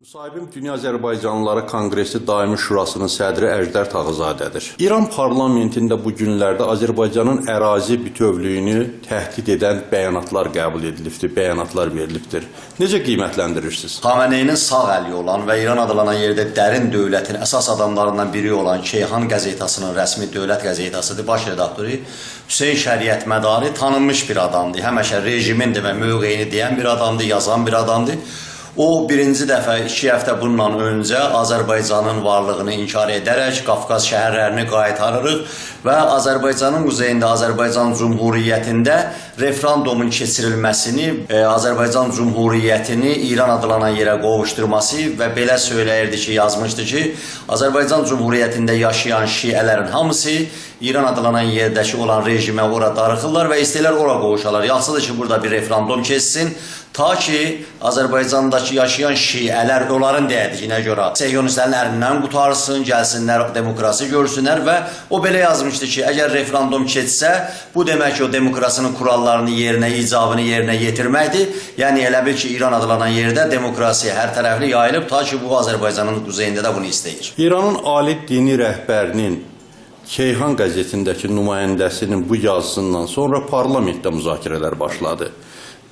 Müsahibim Dünya Azərbaycanlıları Konqresi Daimi Şurasının sədri Əjdər Tağızadədir. İran parlamentində bu günlərdə Azərbaycanın ərazi bütövlüyünü təhdid edən bəyanatlar qəbul edilibdir, bəyanatlar verilibdir. Necə qiymətləndirirsiniz? Xameneyinin sağ əli olan və İran adlanan yerdə dərin dövlətin əsas adamlarından biri olan Keyhan qəzetasının rəsmi dövlət qəzetasıdır. Baş redaktoru Hüseyn Şəriət Mədari tanınmış bir adamdır. Həmişə rejimin də və mövqeyini deyən bir adamdır, yazan bir adamdır. O birinci dəfə iki həftə bundan öncə Azərbaycanın varlığını inkar edərək Qafqaz şəhərlərini qaytarırıq və Azərbaycanın quzeyində Azərbaycan Cumhuriyyətində referendumun keçirilməsini, e, Azərbaycan Cumhuriyyətini İran adlanan yerə qovuşdurması və belə söyləyirdi ki, yazmışdı ki, Azərbaycan Cumhuriyyətində yaşayan şiələrin hamısı İran adlanan yerdəki olan rejimə ora darıxırlar və istəyirlər ora qovuşarlar. Yaxşıdır ki, burada bir referendum keçsin. Ta ki Azərbaycandakı yaşayan şiələr onların deyədiyinə görə Seyyonistlərin əlindən qutarsın, gəlsinlər demokrasi görsünlər və o belə yazmışdı ki, əgər referendum keçsə, bu demək ki, o demokrasinin kurallarını yerinə, icabını yerinə yetirməkdir. Yəni elə bil ki, İran adlanan yerdə demokrasi hər tərəfli yayılıb ta ki, bu Azərbaycanın quzeyində də bunu istəyir. İranın ali dini rəhbərinin Keyhan qəzetindəki nümayəndəsinin bu yazısından sonra parlamentdə müzakirələr başladı.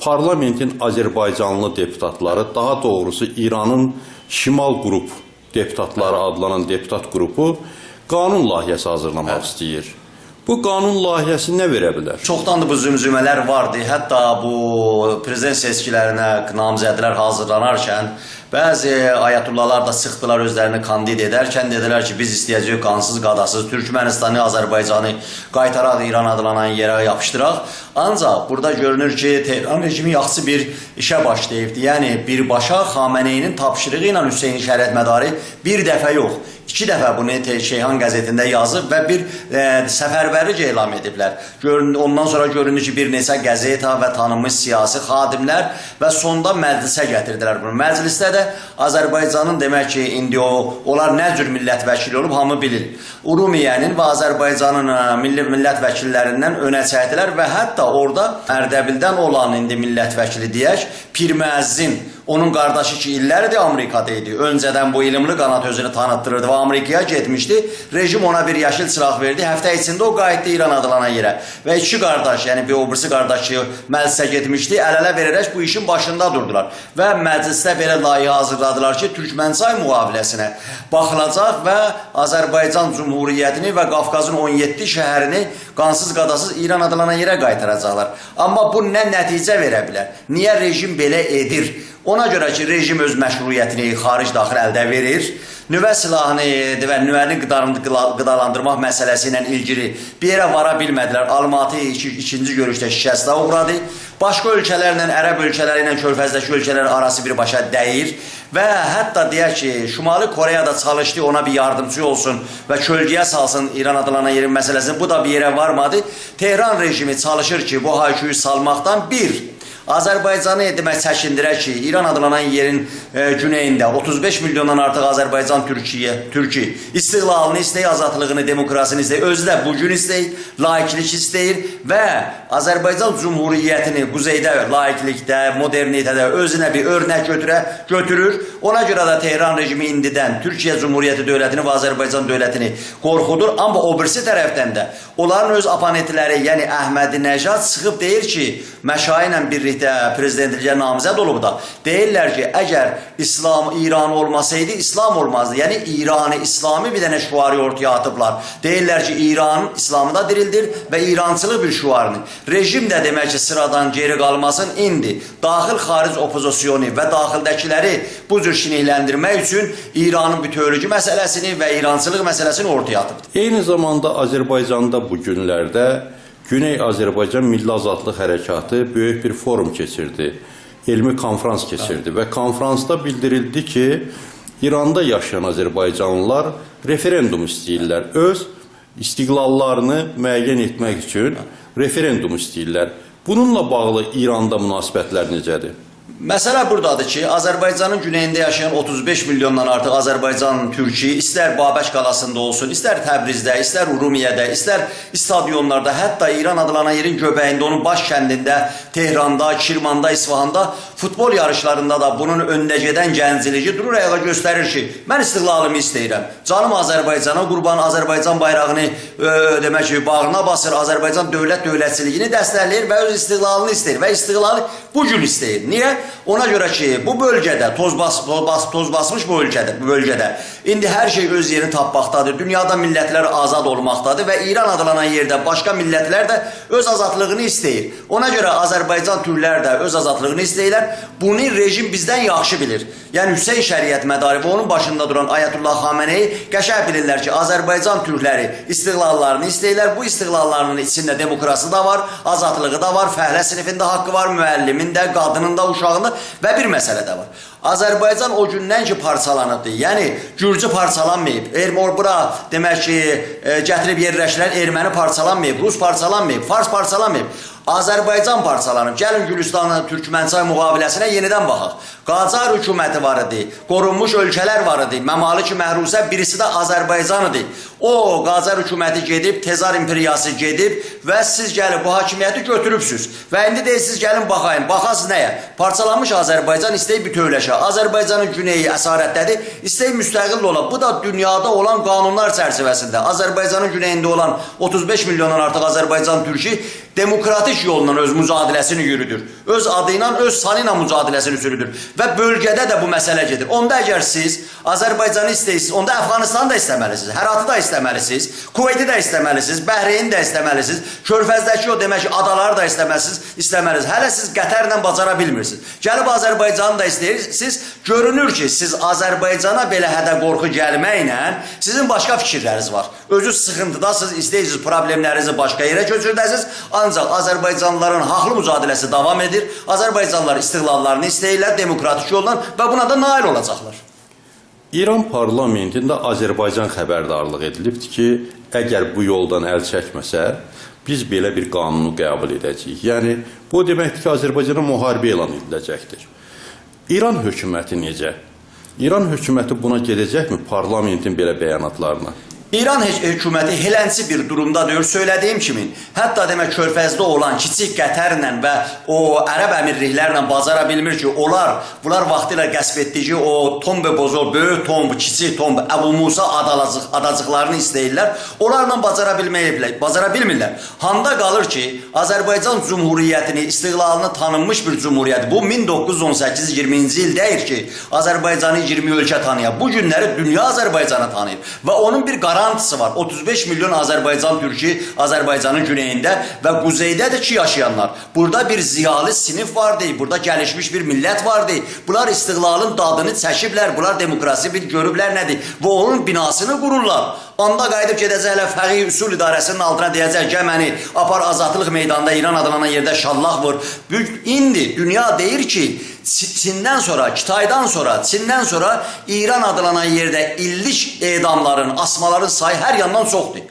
Parlamentin Azərbaycanlı deputatları, daha doğrusu İranın Şimal qrup deputatları adlanan deputat qrupu qanun layihəsi hazırlamaq istəyir. Bu qanun layihəsi nə verə bilər? Çoxdandır bu zümzümələr vardı. Hətta bu prezident seçkilərinə namizədlər hazırlanarkən bəzi ayətullalar da sıxdılar özlərini kandid edərkən dedilər ki, biz istəyəcəyik qansız qadasız Türkmenistanı, Azərbaycanı qaytaraq İran adlanan yerə yapışdıraq. Ancaq burada görünür ki, Tehran rejimi yaxşı bir işə başlayıbdı. Yəni birbaşa Xameneyinin tapşırığı ilə Hüseyn Şərət Mədari bir dəfə yox, iki dəfə bunu Şeyhan qəzetində yazıb və bir e, səfərbərlik elan ediblər. Görün, ondan sonra görünür ki, bir neçə qəzeta və tanınmış siyasi xadimlər və sonda məclisə gətirdilər bunu. Məclisdə də Azərbaycanın demək ki, indi o onlar nə cür millət olub hamı bilir. Urumiyənin və Azərbaycanın e, milli millət vəkillərindən önə çəkdilər və hətta orada Ərdəbildən olan indi millət vəkili deyək, Pir Müəzzin onun qardaşı ki illərdir Amerikada idi. Öncədən bu ilimli qanat özünü tanıtdırırdı və Amerikaya getmişdi. Rejim ona bir yaşıl çıraq verdi. Həftə içində o qayıtdı İran adlanan yerə. Və iki qardaş, yəni bir obrisi qardaşı məclisə getmişdi. Əl-ələ verərək bu işin başında durdular. Və məclisdə belə layihə hazırladılar ki, Türkmənçay müqaviləsinə baxılacaq və Azərbaycan Cumhuriyyətini və Qafqazın 17 şəhərini qansız qadasız İran adlanan yerə qaytaracaqlar. Amma bu nə nəticə verə bilər? Niyə rejim belə edir? Ona görə ki, rejim öz məşruiyyətini xaric-daxil əldə verir. Nüvə silahını və nüvəni qidalandırmaq məsələsi ilə ilgili bir yerə vara bilmədilər. Almatı iki, ikinci görüşdə şikəstə uğradı. Başqa ölkələrlə, ərəb ölkələri ilə körfəzdəki ölkələr arası birbaşa dəyir və hətta deyək ki, Şimali Koreyada çalışdı ona bir yardımcı olsun və kölgəyə salsın İran adlanan yerin məsələsini. Bu da bir yerə varmadı. Tehran rejimi çalışır ki, bu hayküyü salmaqdan bir, Azərbaycanı demək çəkindirək ki, İran adlanan yerin e, güneyində 35 milyondan artıq Azərbaycan Türkiyə, Türki istiqlalını istəyir, azadlığını, demokrasını istəyir, özü də bu gün istəyir, laiklik istəyir və Azərbaycan Cumhuriyyətini quzeydə laiklikdə, modernitədə özünə bir örnək götürə, götürür. Ona görə də Tehran rejimi indidən Türkiyə Cumhuriyyəti dövlətini və Azərbaycan dövlətini qorxudur, amma o birisi tərəfdən də onların öz oponentləri, yəni Əhmədi Nəcad çıxıb deyir ki, məşayi ilə birlikdə prezidentliyə namizəd olub da deyirlər ki, əgər İslam İran olmasaydı İslam olmazdı. Yəni İranı İslami bir dənə şüarı ortaya atıblar. Deyirlər ki, İran İslamı da dirildir və İrançılıq bir şüarını. Rejim də demək ki, sıradan geri qalmasın indi daxil xaric opozisiyonu və daxildəkiləri bu cür şinihləndirmək üçün İranın bütövlüyü məsələsini və İrançılıq məsələsini ortaya atıbdır. Eyni zamanda Azərbaycanda bu günlərdə Güney Azərbaycan Milli Azadlıq Hərəkatı böyük bir forum keçirdi. Elmi konfrans keçirdi və konfransda bildirildi ki, İranda yaşayan Azərbaycanlılar referendum istəyirlər. Öz istiqlallarını müəyyən etmək üçün referendum istəyirlər. Bununla bağlı İranda münasibətlər necədir? Məsələ buradadır ki, Azərbaycanın güneyində yaşayan 35 milyondan artıq Azərbaycan türki istər Babək qalasında olsun, istər Təbrizdə, istər Urumiyədə, istər stadionlarda, hətta İran adlanan yerin göbəyində, onun baş kəndində, Tehranda, Kirmanda, İsfahanda futbol yarışlarında da bunun öndə gedən gənciliyi durur ayağa göstərir ki, mən istiqlalımı istəyirəm. Canım Azərbaycana qurban Azərbaycan bayrağını ö, demək ki, bağrına basır, Azərbaycan dövlət dövlətçiliyini dəstəkləyir və öz istiqlalını istəyir və istiqlalı bu gün istəyir. Niyə? Ona görə ki, bu bölgədə toz bas, toz, bas, toz basmış bu ölkədə, bu bölgədə indi hər şey öz yerini tapmaqdadır. Dünyada millətlər azad olmaqdadır və İran adlanan yerdə başqa millətlər də öz azadlığını istəyir. Ona görə Azərbaycan türklər də öz azadlığını istəyirlər. Bunu rejim bizdən yaxşı bilir. Yəni Hüseyn Şəriət mədarı və onun başında duran Ayətullah Xameneyi qəşəng bilirlər ki, Azərbaycan türkləri istiqlallarını istəyirlər. Bu istiqlallarının içində demokrasi da var, azadlığı da var, fəhlə sinifində haqqı var, müəllimin də, qadının da, uşağın da və bir məsələ də var. Azərbaycan o gündən ki parçalanıbdı. Yəni Gürcü parçalanmayıb. Ermor bura demək ki, e, gətirib yerləşdirən erməni parçalanmayıb, rus parçalanmayıb, fars parçalanmayıb. Azərbaycan parçalanıb. Gəlin Gülüstanın Türkmənçay müqaviləsinə yenidən baxaq. Qacar hökuməti var idi, qorunmuş ölkələr var idi. Məmalik Məhrusə birisi də Azərbaycan idi. O Qacar hökuməti gedib, Tezar imperiyası gedib və siz gəlib bu hakimiyyəti götürübsüz. Və indi deyirsiniz gəlin baxayım. Baxasız nəyə? Parçalanmış Azərbaycan istəyir bütövləşə. Azərbaycanın güneyi əsarətdədir, istəyir müstəqil ola. Bu da dünyada olan qanunlar çərçivəsində. Azərbaycanın güneyində olan 35 milyondan artıq Azərbaycan türki demokratik yolla öz mücadelesini yürüdür. Öz adıyla, öz sanıyla mücadelesini sürüdür. Və bölgədə də bu məsələ gedir. Onda əgər siz Azərbaycanı istəyirsiniz, onda Əfqanistanı da istəməlisiniz, Həratı da istəməlisiniz, Kuveyti də istəməlisiniz, Bəhreyni də istəməlisiniz, Körfəzdəki o demək ki, adaları da istəməlisiniz, istəməlisiniz. Hələ siz Qətərlə bacara bilmirsiniz. Gəlib Azərbaycanı da istəyirsiniz. Görünür ki, siz Azərbaycana belə hədə qorxu gəlməklə sizin başqa fikirləriniz var. Özünüz sıxıntıdasınız, istəyirsiniz problemlərinizi başqa yerə köçürdəsiniz. Ancaq Azərbaycanlıların haqlı mücadiləsi davam edir. Azərbaycanlılar istiqlallarını istəyirlər demokratik yolla və buna da nail olacaqlar. İran parlamentində Azərbaycan xəbərdarlıq edilibdir ki, əgər bu yoldan əl çəkməsə, biz belə bir qanunu qəbul edəcəyik. Yəni bu deməkdir ki, Azərbaycana müharibə elan ediləcəkdir. İran hökuməti necə? İran hökuməti buna gedəcəkmi parlamentin belə bəyanatlarına? İran hökuməti helənçi bir durumdadır. Söylədiyim kimi, hətta demək körfəzdə olan kiçik Qətərlə və o ərəb əmirliklərlə bacara bilmir ki, onlar bunlar vaxtilə qəsb etdiyi o Tombe Bozor, böyük Tomb, kiçik Tomb, Əbu Musa adalacıq, adacıqlarını istəyirlər. Onlarla bacara bilməyiblər, bacara bilmirlər. Handa qalır ki, Azərbaycan Cümhuriyyətini, istiqlalını tanınmış bir cümhuriyyət. Bu 1918-20-ci il deyir ki, Azərbaycanı 20 ölkə tanıyır. Bu günləri dünya Azərbaycanı tanıyır və onun bir garantisi var. 35 milyon Azərbaycan türki Azərbaycanın güneyində və quzeydə ki yaşayanlar. Burada bir ziyalı sinif vardı, burada gəlişmiş bir millət vardı. Bunlar istiqlalın dadını çəkiblər, bunlar demokrasi bir görüblər nədir və onun binasını qururlar. Onda qayıdıb gedəcəklər Fəqih Üsul İdarəsinin altına deyəcək ki, məni apar azadlıq meydanında İran adlanan yerdə şallaq vur. İndi dünya deyir ki, Çindən sonra, Kitaydan sonra, Çindən sonra İran adlanan yerdə illik edamların, asmaların sayı hər yandan çoxdur.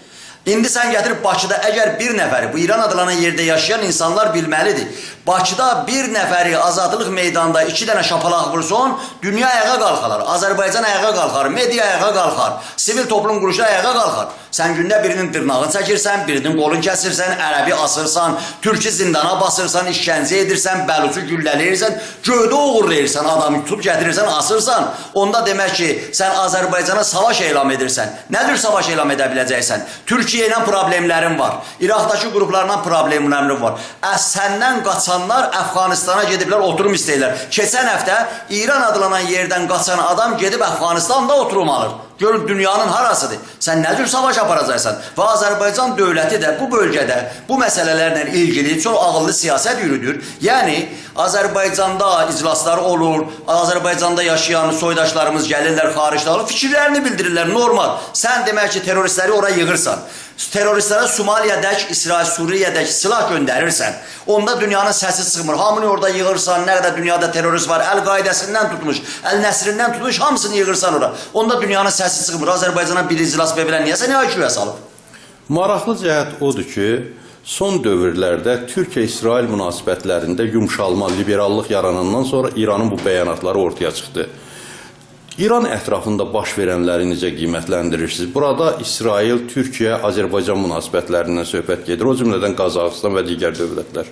İndi sən gətirib Bakıda əgər bir nəfəri, bu İran adlanan yerdə yaşayan insanlar bilməlidir. Bakıda bir nəfəri azadlıq meydanında iki dənə şapalaq vursun, dünya ayağa qalxar. Azərbaycan ayağa qalxar, media ayağa qalxar, sivil toplum quruluşları ayağa qalxar. Sən gündə birinin dırnağını çəkirsən, birinin qolunu kəsirsən, ərəbi asırsan, türkü zindana basırsan, işgəncə edirsən, bəlucu güllələyirsən, göydə uğurlayırsan, adamı tutub gətirirsən, asırsan. Onda demək ki, sən Azərbaycana savaş elan edirsən. Nədir savaş elan edə biləcəksən? Türkiyə ilə problemlərin var. İraqdakı qruplarla problemlərin var. Əs səndən qaçanlar Əfqanistana gediblər, oturum istəyirlər. Keçən həftə İran adlanan yerdən qaçan adam gedib Əfqanistanda oturum alır. Görün dünyanın harasıdır. Sən nə cür savaş aparacaqsan? Və Azərbaycan dövləti də bu bölgədə bu məsələlərlə ilgili çox ağıllı siyasət yürüdür. Yəni Azərbaycanda iclaslar olur, Azərbaycanda yaşayan soydaşlarımız gəlirlər xaricdə, fikirlərini bildirirlər, normal. Sən demək ki, terroristləri ora yığırsan. Terroristlərə Somaliyədək, İsrail, Suriyədək silah göndərirsən. Onda dünyanın səsi çıxmır. Hamını orada yığırsan, qədər dünyada terrorist var, Əl-Qaidəsindən tutmuş, Əl-Nəsrindən tutmuş, hamısını yığırsan ora. Onda dünyanın səsi çıxmır. Azərbaycana bir iclas verən niyə sən IQ-yə salıb? Maraqlı cəhət odur ki, son dövrlərdə Türkiyə-İsrail münasibətlərində yumşalma, liberallıq yaranandan sonra İranın bu bəyanatları ortaya çıxdı. İran ətrafında baş verənləri necə qiymətləndirirsiniz? Burada İsrail, Türkiyə, Azərbaycan münasibətlərindən söhbət gedir, o cümlədən Qazaxıstan və digər dövlətlər.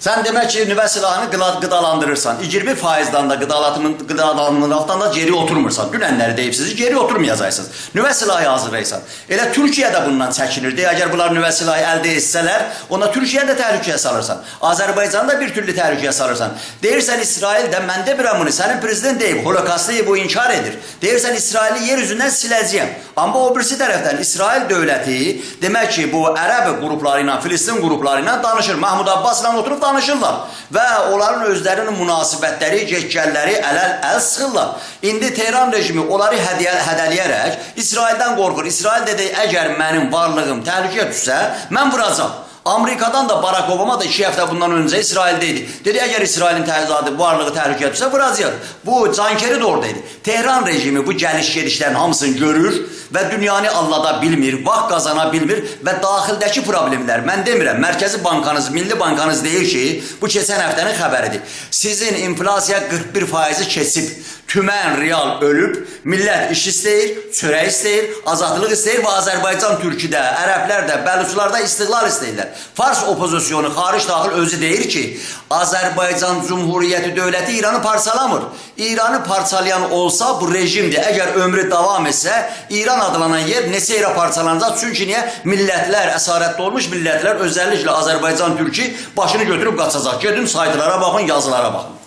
Sen demek ki nüvə silahını gıda, gıdalandırırsan. 21 faizden de gıdalatımın, gıdalanmaqdan da geri oturmursan. Dünənləri deyibsiniz, geri oturmayacaqsınız. Nüvə silahı hazırlayırsan. Elə Türkiyə də bundan çəkinirdi. Əgər bunlar nüvə silahı əldə etsələr, ona Türkiyə də təhlükəyə salırsan. Azərbaycanı da bir türlü təhlükəyə salırsan. Deyirsən İsrail də mən demirəm bunu. Sənin prezident deyib, holokaust deyib, o inkar edir. Deyirsən İsraili yer üzündən siləcəyəm. Amma o birisi tərəfdən İsrail dövləti demək ki, bu ərəb qrupları ilə, Filistin qrupları ilə danışır. Mahmud Abbasla oturub danışırlar və onların özlərinin münasibətləri, geçgəlləri əl əl sıxırlar. İndi Tehran rejimi onları hədiyə hədələyərək İsraildən qorxur. İsrail dedi, əgər mənim varlığım təhlükəyə düşsə, mən vuracam. Amerikadan da Barack Obama da iki həftə bundan öncə İsraildəydi. Dedi, əgər İsrailin təhlükəti, varlığı təhlükəyə düşsə vuracaq. Bu cankeri də oradaydı. Tehran rejimi bu gəliş-gedişlərin hamısını görür və dünyanı allada bilmir, vaxt qazana bilmir və daxildəki problemlər, mən demirəm, Mərkəzi Bankanız, Milli Bankanız deyir ki, bu keçən həftənin xəbəridir. Sizin inflasiya 41 faizi keçib, tümən real ölüb, millət iş istəyir, çörək istəyir, azadlıq istəyir və Azərbaycan Türkidə, ərəblər də, bəluçlar da istiqlal istəyirlər. Fars opozisiyonu xaric daxil özü deyir ki, Azərbaycan Cumhuriyyəti dövləti İranı parçalamır. İranı parçalayan olsa bu rejimdir. Əgər ömrü davam etsə, İran adlanan yer neçə yerə parçalanacaq? Çünki niyə? Millətlər, əsarətli olmuş millətlər, özəlliklə Azərbaycan Türki başını götürüb qaçacaq. Gedin saytlara baxın, yazılara baxın.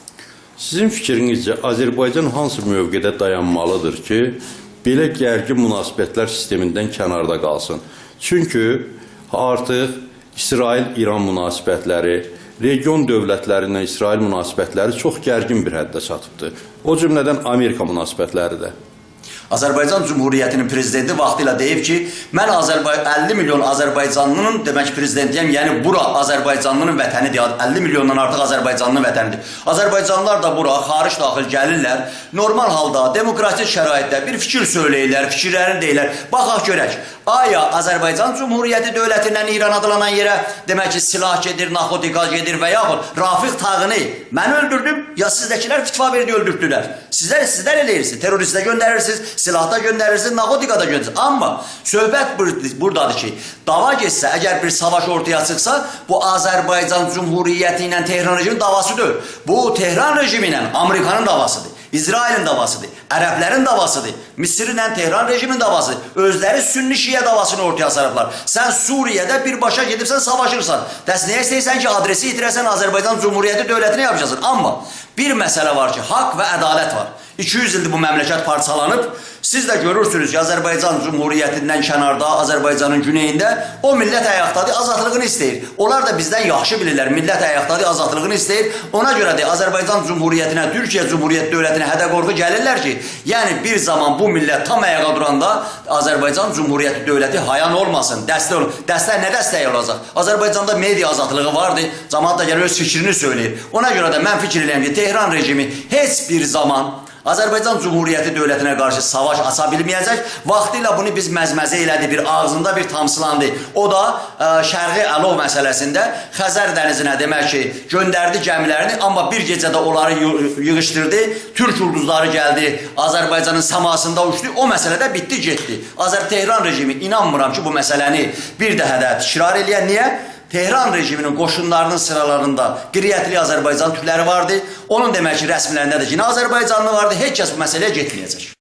Sizin fikrinizcə Azərbaycan hansı mövqedə dayanmalıdır ki, belə gərgin münasibətlər sistemindən kənarda qalsın? Çünki artıq İsrail-İran münasibətləri, region dövlətlərindən İsrail münasibətləri çox gərgin bir həddə çatıbdır. O cümlədən Amerika münasibətləri də. Azərbaycan Cumhuriyyətinin prezidenti vaxtilə deyib ki, mən Azərbay 50 milyon Azərbaycanlının demək prezidentiyəm, yəni bura Azərbaycanlının vətənidir. 50 milyondan artıq Azərbaycanlının vətənidir. Azərbaycanlılar da bura xaric daxil gəlirlər. Normal halda demokratik şəraitdə bir fikir söyləyirlər, fikirlərini deyirlər. Baxaq görək. Aya Azərbaycan Cumhuriyyəti dövlətindən İran adlanan yerə demək ki, silah gedir, narkotika gedir və yaxud Rafiq Tağını mən öldürdüm, ya sizdəkilər fitva verdi öldürdülər. Sizlər sizlər eləyirsiniz, teröristə göndərirsiniz, silahda göndərirsiniz, narkotika da göndərirsiniz. Amma söhbət bur- buradadır ki, dava getsə, əgər bir savaş ortaya çıxsa, bu Azərbaycan Cumhuriyyəti ilə Tehran rejimi davası. Bu Tehran rejimi ilə Amerikanın davasıdır. İsrailin davasıdır, Ərəblərin davasıdır, Misirlə Tehran rejiminin davasıdır. Özləri Sünni Şiə davasını ortaya sarıblar. Sən Suriyədə birbaşa gedibsən savaşırsan. Dəs nəyə istəyirsən ki, adresi itirəsən Azərbaycan Cumhuriyyəti dövlətinə yapacaqsın. Amma bir məsələ var ki, haqq və ədalət var. 200 ildir bu məmləkət parçalanıb. Siz də görürsünüz ki, Azərbaycan Cumhuriyyətindən kənarda, Azərbaycanın güneyində o millət ayaqdadır, azadlığını istəyir. Onlar da bizdən yaxşı bilirlər, millət ayaqdadır, azadlığını istəyir. Ona görə də Azərbaycan Cumhuriyyətinə, Türkiyə Cumhuriyyət dövlətinə hədə qorxu gəlirlər ki, yəni bir zaman bu millət tam ayağa duranda Azərbaycan Cumhuriyyəti dövləti hayan olmasın, dəstək ol. Dəstək nə dəstək olacaq? Azərbaycanda media azadlığı vardı, cəmaət də gəlir öz fikrini söyləyir. Ona görə də mən fikir edirəm ki, Tehran rejimi heç bir zaman Azərbaycan Cumhuriyyəti dövlətinə qarşı savaş aça bilməyəcək. Vaxtilə bunu biz məzməzə elədi, bir ağzında bir tamsılandı. O da ə, Şərqi Əlov məsələsində Xəzər dənizinə demək ki, göndərdi gəmilərini, amma bir gecədə onları yı- yığışdırdı. Türk ulduzları gəldi, Azərbaycanın səmasında uçdu. O məsələ də bitdi, getdi. Azər Tehran rejimi inanmıram ki, bu məsələni bir daha da təkrar eləyər. Niyə? Tehran rejiminin qoşunlarının sıralarında qiriyyətli Azərbaycan türkləri vardı. Onun demək ki, rəsmilərində də yine Azərbaycanlı vardı. Heç kəs bu məsələyə getməyəcək.